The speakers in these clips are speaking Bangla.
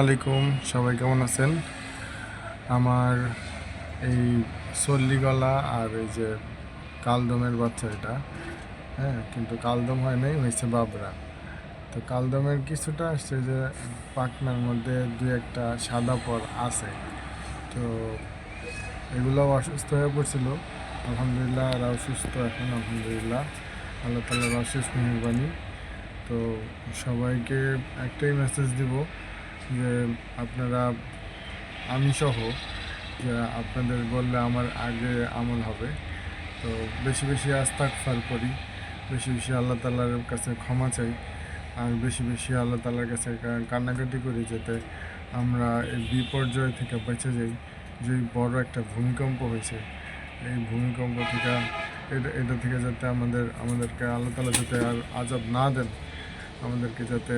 আলাইকুম, সবাই কেমন আছেন? আমার এই সল্লি গলা আর এই যে কালদমের বাচ্চা এটা হ্যাঁ কিন্তু কালদম হয় নাই, হয়েছে বাবরা। তো কালদমের কিছুটা আসছে যে পাখনার মধ্যে দু একটা সাদা পর আছে। তো এগুলো অসুস্থ হয়ে পড়ছিল। আলহামদুলিল্লাহ এরাও সুস্থ এখন, আলহামদুলিল্লাহ। আল্লাহ তালার অশেষ মেহরবানি। তো সবাইকে একটাই মেসেজ দিব যে আপনারা, আমি সহ আপনাদের বললে আমার আগে আমল হবে। তো বেশি বেশি আস্তাকফার করি, বেশি বেশি আল্লাহ তালার কাছে ক্ষমা চাই, আর বেশি বেশি আল্লাহ তালার কাছে কান্নাকাটি করি যাতে আমরা এই বিপর্যয় থেকে বেঁচে যাই। যে বড় একটা ভূমিকম্প হয়েছে, এই ভূমিকম্প থেকে, এটা এটা থেকে যাতে আমাদের, আমাদেরকে আল্লাহ তালা যাতে আর আজাব না দেন, আমাদেরকে যাতে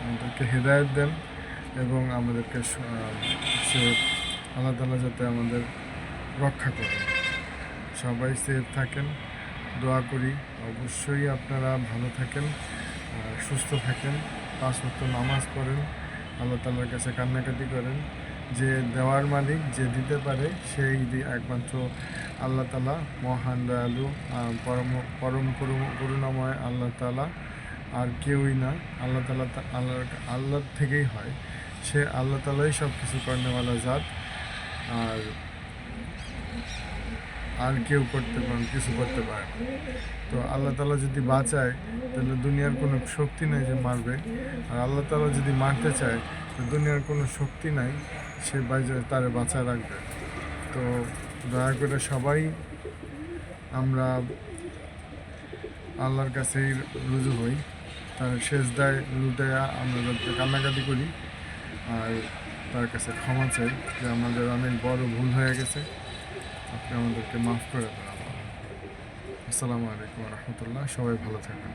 আমাদেরকে হেদায়ত দেন এবং আমাদেরকে স- আল্লাহ তালা যাতে আমাদের রক্ষা করেন। সবাই সেফ থাকেন। দোয়া করি। অবশ্যই আপনারা ভালো থাকেন সুস্থ থাকেন। পাঁচ ওয়াক্ত নামাজ পড়েন। আল্লাহ তালার কাছে কান্নাকাটি করেন। যে দেওয়ার মালিক যে দিতে পারে, সেই একমাত্র আল্লাহ তালা মহান দয়ালু পরম পরম করু- করুণাময় আল্লাহ তালা আর কেউই না, আল্লাহ তালা আল্লাহ আল্লাহর থেকেই হয়। সে আল্লাহ তালাই সব কিছু কর্নেওয়ালা জাত। আর আর কেউ করতে পারে কিছু করতে পারে না। তো আল্লাহ তালা যদি বাঁচায়, তাহলে দুনিয়ার কোনো শক্তি নাই যে মারবে। আর আল্লাহ তালা যদি মারতে চায়, তো দুনিয়ার কোনো শক্তি নাই সে বাইজে তারে বাঁচায় রাখবে। তো দয়া করে সবাই আমরা আল্লাহর কাছেই রুজু হই। তার শেষ দায় লুটাইয়া আমরা যাতে কান্নাকাটি করি। আর তার কাছে ক্ষমা চাই যে আমাদের অনেক বড় ভুল হয়ে গেছে। আপনি আমাদেরকে মাফ করে দেন। আসসালামু আলাইকুম রহমতুল্লাহ। সবাই ভালো থাকবেন।